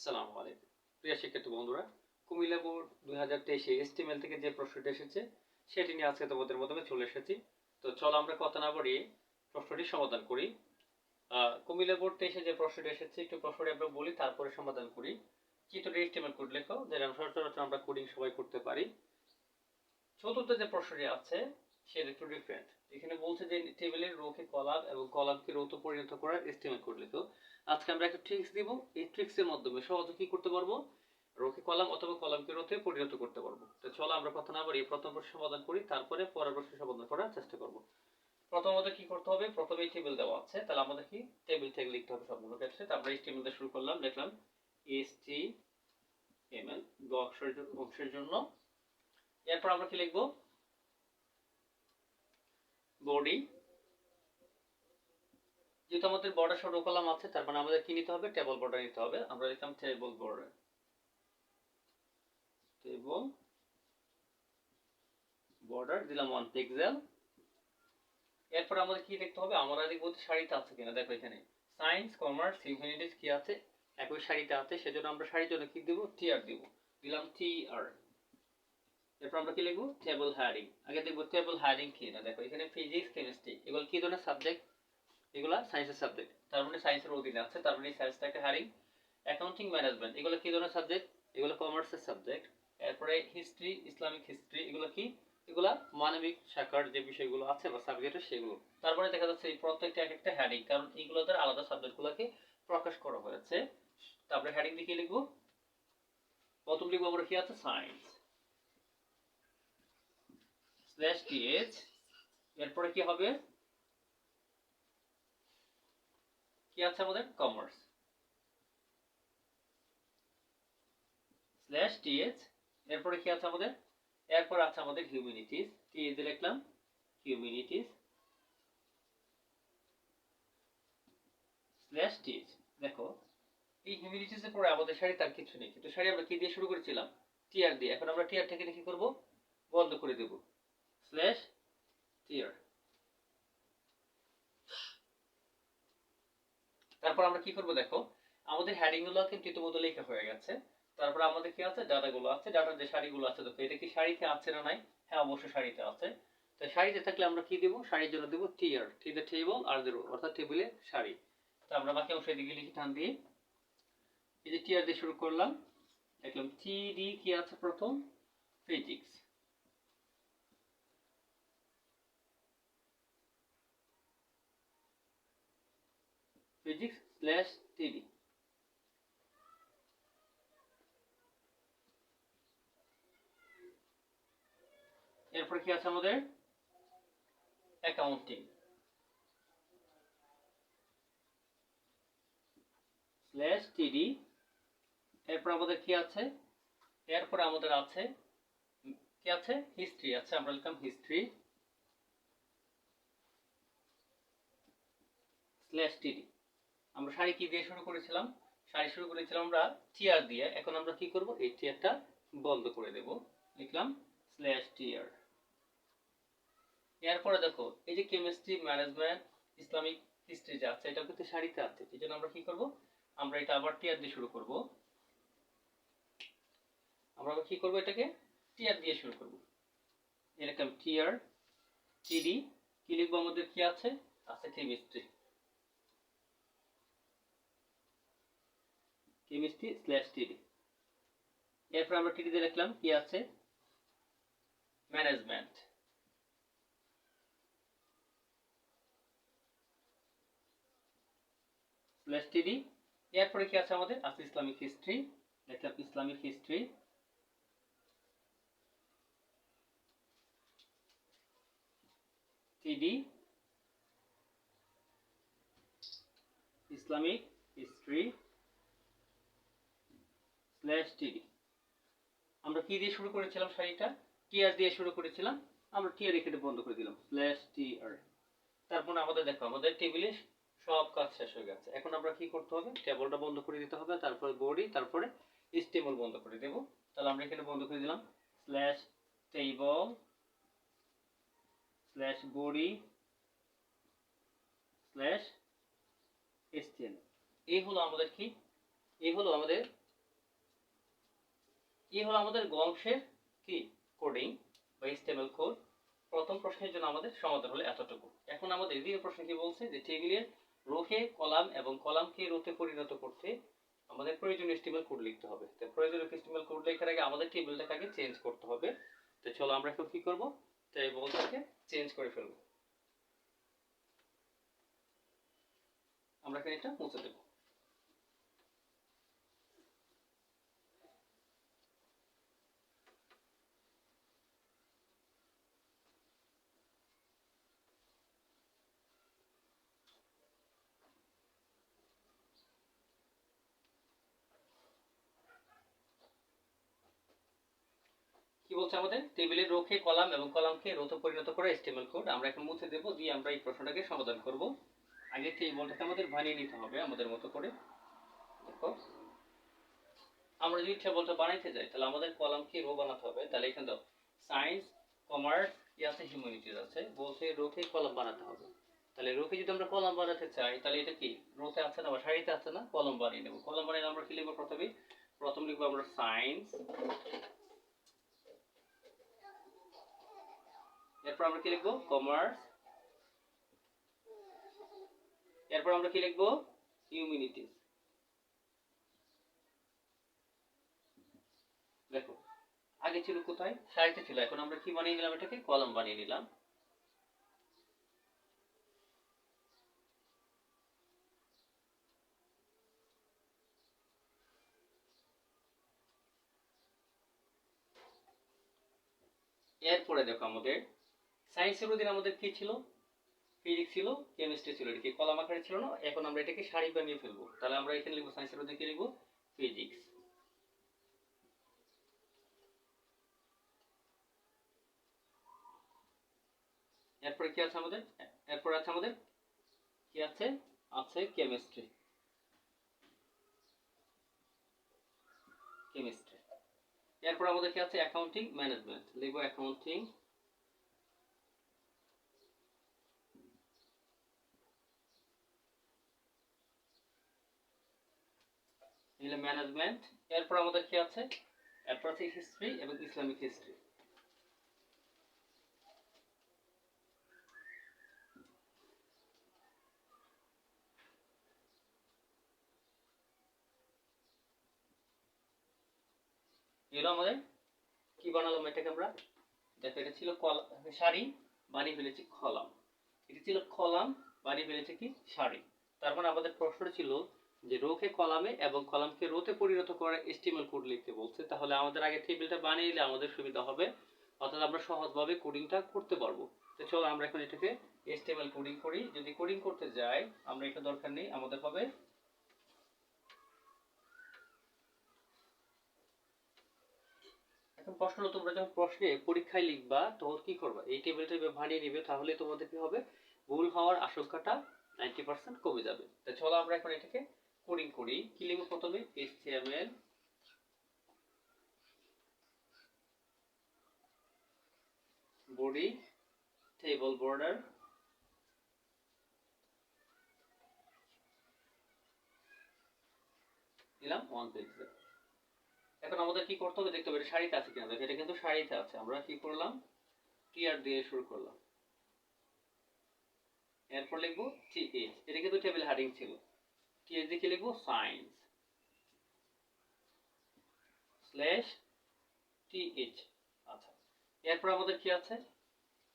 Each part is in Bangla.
আসসালামু আলাইকুম। প্রিয় শিক্ষার্থী বন্ধুরা, কুমিল্লা বোর্ড দুই হাজার তেইশে এসটিএমএল থেকে যে প্রশ্নটি এসেছে, সেটি নিয়ে আজকে তোমাদের মাধ্যমে চলে এসেছি। তো চলো আমরা কথা না বাড়িয়ে প্রশ্নটি সমাধান করি। কুমিল্লা বোর্ড তেইশে যে প্রশ্নটি এসেছে, একটু প্রশ্নটি আমরা বলি, তারপরে সমাধান করি। চিত্রটি এসটিএমএল কোড লেখো যেটা সচরাচর আমরা কোডিং সবাই করতে পারি। চতুর্থ যে প্রশ্নটি আছে সেটা একটু ডিফারেন্ট এখানে বলছে যে টেবিলের রোকে কলাম এবং কলামকে রোতে পরিণত করার এস্টিমেট কোড লেখো। আজকে আমরা একটা ট্রিক্স দিব। এই ট্রিক্সের মাধ্যমে সহজে কি করতে পারব? রোকে কলাম অথবা কলামকে রোতে পরিণত করতে পারব। তো চলো আমরা কথা না বাড়িয়ে প্রথম প্রশ্ন সমাধান করি, তারপরে পরের প্রশ্ন সমাধান করার চেষ্টা করব। প্রথমত কি করতে হবে? প্রথমে টেবিল দেওয়া আছে। তাহলে আমাদের কি? টেবিল থেকে লিখতে হবে সবগুলো ক্ষেত্রে। তারপরে এই টেবিল দিয়ে শুরু করলাম। লিখলাম এস টি এম এল অংশের জন্য। এরপর আমরা কি লিখব? বডি। যেহেতু আমাদের বর্ডার সরু কলাম আছে, তার মানে আমাদের কি নিতে হবে? টেবল বর্ডার নিতে হবে। আমরা লিখলাম টেবল বর্ডার টেবল বর্ডার দিলাম ওয়ান পিক্সেল এরপর আমাদের কি দেখতে হবে? আমরা দেখব শাড়িতে আছে কিনা। দেখো এখানে। সায়েন্স কমার্স হিউম্যানিটিস কি আছে? একই শাড়িতে আছে। সেজন্য আমরা শাড়ির জন্য কি দিব? টি আর দিব। দিলাম টি আর এরপর আমরা কি লিখব? টেবল হ্যাডিং আগে দেখব টেবল হ্যাডিং কি? না, দেখো, এখানে ফিজিক্স কেমিস্ট্রি এগুলো কি ধরনের সাবজেক্ট এগুলা সায়েন্সের সাবজেক্ট তার মানে সায়েন্সের অধীনে আছে, তার মানে সায়েন্সটা একটা হ্যাডিং অ্যাকাউন্টিং ম্যানেজমেন্ট এগুলো কি ধরনের সাবজেক্ট এগুলো কমার্সের সাবজেক্ট এরপরে হিস্ট্রি ইসলামিক হিস্ট্রি এগুলো কি? এগুলা মানবিক শাখার যে বিষয়গুলো আছে বা সাবজেক্টের সেগুলো। তারপরে দেখা যাচ্ছে এই প্রত্যেকটা এক একটা হ্যাডিং কারণ এগুলো দ্বারা আলাদা সাবজেক্টগুলোকে প্রকাশ করা হয়েছে। তারপরে হ্যাডিং দিয়ে কি লিখব? প্রথম লিখব আমরা কি আছে? সায়েন্স স্ল্যাশ টিএইচ এরপরে কি হবে? কি আছে আমাদের? কমার্স স্ল্যাশ টিএইচ এরপরে কি আছে আমাদের? এরপর আছে আমাদের হিউম্যানিটিস টিএইচ লিখলাম হিউম্যানিটিস স্ল্যাশ টিএইচ দেখো, এই হিউম্যানিটিস এর পরে আমাদের শাড়ি তার কিছু নেই, কিন্তু শাড়ি আমরা কি দিয়ে শুরু করেছিলাম? টিআর দিয়ে। এখন আমরা টিআর থেকে কি করব? বন্ধ করে দেব। স্ল্যাশ টিআর তারপর আমরা কি করব দেখো? আমাদের হেডিংগুলো কিন্তু ইতিমধ্যে লেখা হয়ে গেছে। তারপর আমাদের কি আছে? ডাটা গুলো আছে। ডাটার যে শাড়িগুলো আছে, দেখো, এটা কি শাড়িতে আছে না নাই? হ্যাঁ অবশ্যই শাড়িতে আছে। তো শাড়িতে থাকলে আমরা কি দেব? শাড়ির জন্য দেব টিয়ার টি দ্য টেবল আর দেব অর্থাৎ টেবিলে শাড়ি। তো আমরা বাকি অংশ দিকে লিখি টান দিয়ে এই যে টিয়ার দিয়ে শুরু করলাম। দেখলাম টি ডি কি আছে প্রথম? ফিজিক্স physics slash td এরপর কি আছে আমাদের? অ্যাকাউন্টিং স্ল্যাশ টিডি এরপর আমাদের কি আছে? এরপর আমাদের আছে, কি আছে? হিস্ট্রি আছে, আমরা লিখলাম হিস্ট্রি স্ল্যাশ টিডি আমরা শাড়ি কি দিয়ে শুরু করেছিলাম? শাড়ি শুরু করেছিলাম আমরা টিয়ার দিয়ে। এখন আমরা কি করব? এই টিয়ারটা বন্ধ করে দেব। লিখলাম স্ল্যাশ টিয়ার এরপরে দেখো, এই যে কেমিস্ট্রি ম্যানেজমেন্ট ইসলামিক হিস্ট্রি যা আছে এটা কিন্তু শাড়িতে আছে। এই জন্য আমরা কি করব? আমরা এটা আবার টিয়ার দিয়ে শুরু করব। আমরা কি করব এটাকে? টিয়ার দিয়ে শুরু করব। এরকম টিয়ার টিডি কি লিখব? আমাদের কি আছে? আছে কেমিস্ট্রি কেমিস্ট্রি স্ল্যাশ টিডি এরপর আমরা টিডি দিয়ে লিখলাম কি আছে? ম্যানেজমেন্ট স্ল্যাশ টিডি এরপরে কি আছে আমাদের? আছে ইসলামিক হিস্ট্রি লিখলাম Islamic history TD Islamic history slash TD আমরা কি দিয়ে শুরু করেছিলাম শাড়িটা? টিআর দিয়ে শুরু করেছিলাম। আমরা টিআর রেখে বন্ধ করে দিলাম। স্ল্যাশ টিআর তারপর আমাদের দেখো, আমাদের টেবিলে সব কাজ শেষ হয়ে গেছে। এখন আমরা কি করতে হবে? টেবলটা বন্ধ করে দিতে হবে, তারপরে বডি, তারপরে স্টেবল বন্ধ করে দেব। তাহলে আমরা এখানে বন্ধ করে দিলাম। Slash table slash body slash STN এই হলো আমাদের কি? এই হলো আমাদের এই হলো আমাদের গ অংশের কি কোডিং বা HTML কোড প্রথম প্রশ্নের জন্য আমাদের সমাধান হলো এতটুকু। এখন আমাদের দ্বিতীয় প্রশ্ন কি বলছে? যে টেবিলের রোকে কলাম এবং কলামকে রোতে পরিণত করতে আমাদের প্রয়োজনীয় HTML কোড লিখতে হবে। তো প্রয়োজনীয় HTML কোড লেখার আগে আমাদের টেবিলটাকে আগে চেঞ্জ করতে হবে। তো চলো আমরা এখন কি করব? টেবিলটাকে চেঞ্জ করে ফেলব। আমরা এখানে এটা মুছে দেবো। কি বলছে আমাদের? টেবিলের রোকে কলাম এবং কলামকে রোতে পরিণত করে HTML কোড। আমরা এখন মুছে দেব, দিয়ে আমরা এই প্রশ্নটাকে সমাধান করব। আগে টেবিলটাকে আমাদের বানিয়ে নিতে হবে আমাদের মতো করে। দেখো। আমরা যদি টেবিলটা বানাইতে যাই, তাহলে আমাদের কলামকে রো বানাতে হবে। তাহলে এখানে দাও সায়েন্স কমার্স কি আছে হিউম্যানিটিজ আছে। বলছে রোকে কলাম বানাতে হবে। তাহলে রোকে যদি আমরা কলাম বানাতে চাই, তাহলে এটা কি? রোতে আছে না বা সারিতে আছে না? কলম বানিয়ে নেব। কলম বানিয়ে আমরা কি লিখব প্রথমে প্রথম লিখব আমরা সায়েন্স এরপর আমরা কি লিখব? কমার্স এরপর আমরা কি লিখব? হিউম্যানিটিস দেখো, আগে ছিল কোথায়? সাহিত্য ছিল, এখন আমরা কি বানিয়ে নিলাম এটাকে? কলম বানিয়ে নিলাম। এরপরে দেখো আমাদের সায়েন্সের অধীনে আমাদের কি ছিল? ফিজিক্স ছিল কেমিস্ট্রি ছিল, এটা কি কলাম আকারে ছিল না? এখন আমরা এটাকে সারি বানিয়ে ফেলব। তাহলে আমরা এখানে লিখব সায়েন্সের অধীনে কি লিখব? ফিজিক্স এরপরে কি আছে আমাদের? এরপর আছে আমাদের? কি আছে? আছে কেমিস্ট্রি কেমিস্ট্রি এরপর আমাদের কি আছে? অ্যাকাউন্টিং ম্যানেজমেন্ট লিখব অ্যাকাউন্টিং নিলে ম্যানেজমেন্ট এরপর আমাদের কি আছে? এরপর আছে হিস্ট্রি এবং ইসলামিক হিস্ট্রি এগুলো আমাদের কি বানালাম এটাকে আমরা? দেখো, এটা ছিল কলা, শাড়ি, বানিয়ে ফেলেছি কলাম। এটা ছিল কলাম, বানিয়ে ফেলেছে কি? শাড়ি। তার মানে আমাদের প্রশ্ন ছিল যে রোকে কলামে এবং কলামকে রোতে পরিণত করে এস্টিমেল কোড লিখতে বলছে, তাহলে আমাদের আগে টেবিলটা বানিয়ে নিলে আমাদের সুবিধা হবে। অর্থাৎ আমরা সহজভাবে কোডিংটা করতে পারব। তো চলো আমরা এখন এটাকে এস্টিমেল কোডিং করি। যদি কোডিং করতে যাই, আমরা এটা দরকার নেই, আমাদের হবে এখন প্রশ্ন, তোমরা যখন প্রশ্নে পরীক্ষায় লিখবা, তখন কি করবা? এই টেবিলটা বানিয়ে নিবে তাহলে তোমাদের কি হবে? ভুল হওয়ার আশঙ্কাটা নাইনটি পার্সেন্ট কমে যাবে। তো চলো আমরা এখন এটাকে কোডিং করি। কি লিখব প্রথমে? এইচটিএমএল বডি টেবল বর্ডার দিলাম ওয়ান পিক্সেল এখন আমাদের কি করতে হবে? দেখতে হবে, এটা শাড়িতে আছে কিনা? দেখো, এটা কিন্তু শাড়িতে আছে। আমরা কি করলাম? টিআর দিয়ে শুরু করলাম। এরপর লিখব টিএইচ এটা কিন্তু টেবিল হেডিং ছিল। দিয়ে কি লিখব? সায়েন্স স্ল্যাশ টিএইচ আচ্ছা এরপর আমাদের কি আছে?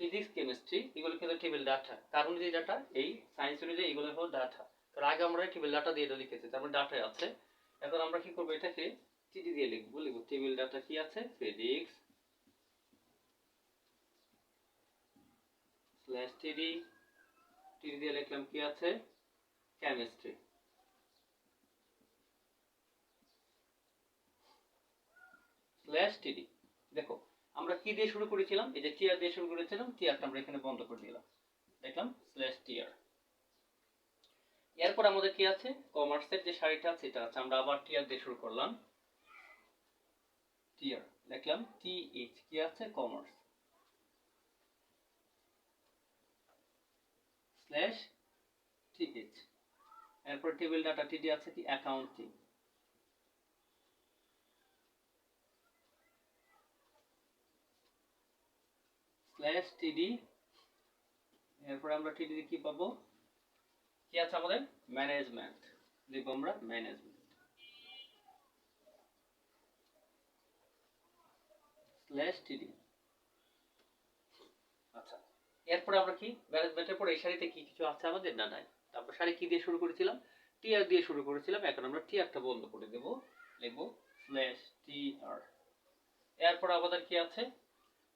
ফিজিক্স কেমিস্ট্রি এগুলো কিন্তু টেবিল ডাটা কার অনুযায়ী ডাটা এই সায়েন্স অনুযায়ী এগুলো হলো ডাটা তার আগে আমরা টেবিল ডাটা দিয়ে এটা লিখেছি তারপর ডাটায় আছে। এখন আমরা কি করব এটাকে? টিডি দিয়ে লিখব লিখব টেবিল ডাটা কি আছে? ফিজিক্স স্ল্যাশ টিডি টিডি দিয়ে লিখলাম কি আছে? কেমিস্ট্রি স্ল্যাশ টিডি দেখো, আমরা কি দিয়ে শুরু করেছিলাম? এই যে টিআর দিয়ে শুরু করেছিলাম টিআরটা আমরা এখানে বন্ধ করে দিলাম। দেখলাম স্ল্যাশ টিআর এরপর আমাদের কি আছে? কমার্সের যে শাড়িটা আছে, এটা আছে। আমরা আবার টিআর দিয়ে শুরু করলাম। টিআর লিখলাম টি এইচ কি আছে? কমার্স স্ল্যাশ টি এইচ এরপর টেবিল ডাটা টিডি আছে কি? অ্যাকাউন্টিং স্ল্যাশ টিডি এরপরে আমরা টিডি কি পাবো? কি আছে আমাদের? ম্যানেজমেন্ট লিখব আমরা ম্যানেজমেন্ট স্ল্যাশ টিডি আচ্ছা এরপরে আমরা কি? ম্যানেজমেন্টের পরে এই শাড়িতে কি কিছু আছে আমাদের? না, নাই। তারপর শাড়ি কি দিয়ে শুরু করেছিলাম? টিআর দিয়ে শুরু করেছিলাম, এখন আমরা টিআরটা বন্ধ করে দেব। লিখব স্ল্যাশ টিআর এরপরে আমাদের কি আছে?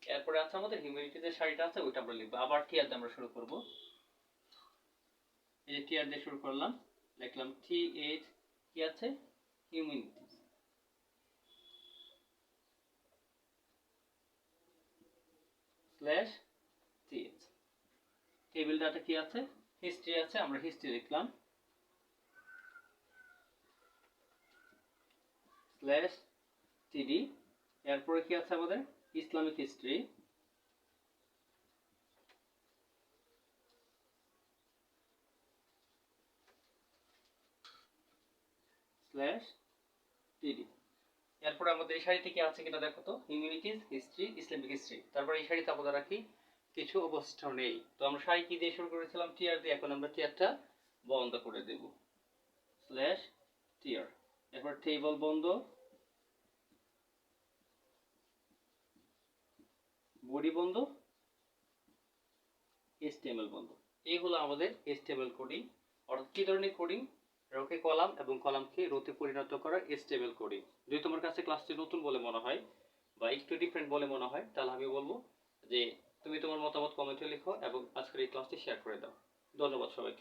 এরপরে আছে আমাদের হিউম্যানিটি যে শাড়িটা আছে, ওইটা আমরা লিখব। আবার টিআর দিয়ে আমরা শুরু করব। এই যে টিআর দিয়ে শুরু করলাম লিখলাম টি এইচ কি আছে? Humanity slash TH table data কি আছে? হিস্ট্রি আছে, আমরা হিস্ট্রি লিখলাম। স্ল্যাশ টিডি এরপরে কি আছে আমাদের? Islamic history. স্ল্যাশ টিডি। এরপরে আমাদের এই শাড়িতে কি আছে কিনা দেখো তো? Humanities, history, Islamic history. তারপরে এই শাড়িতে আমরা রাখি কিছু অবশিষ্ট নেই। তো আমরা শাড়ি কি দিয়ে শুরু করেছিলাম? টিয়ার দিয়ে। এখন আমরা টিয়ারটা বন্ধ করে দেব। স্ল্যাশ টিয়ার। এরপর টেবল বন্ধ। বডি বন্ধ এসটিএমএল বন্ধ। এই হলো আমাদের এসটিএমএল কোডিং অর্থাৎ কি ধরনের কোডিং রোকে কলাম এবং কলামকে রোতে পরিণত করা এসটিএমএল কোডিং যদি তোমার কাছে ক্লাসটি নতুন বলে মনে হয় বা একটু ডিফারেন্ট বলে মনে হয়, তাহলে আমি বলব যে তুমি তোমার মতামত কমেন্টে লিখো এবং আজকের এই ক্লাসটি শেয়ার করে দাও। ধন্যবাদ সবাইকে।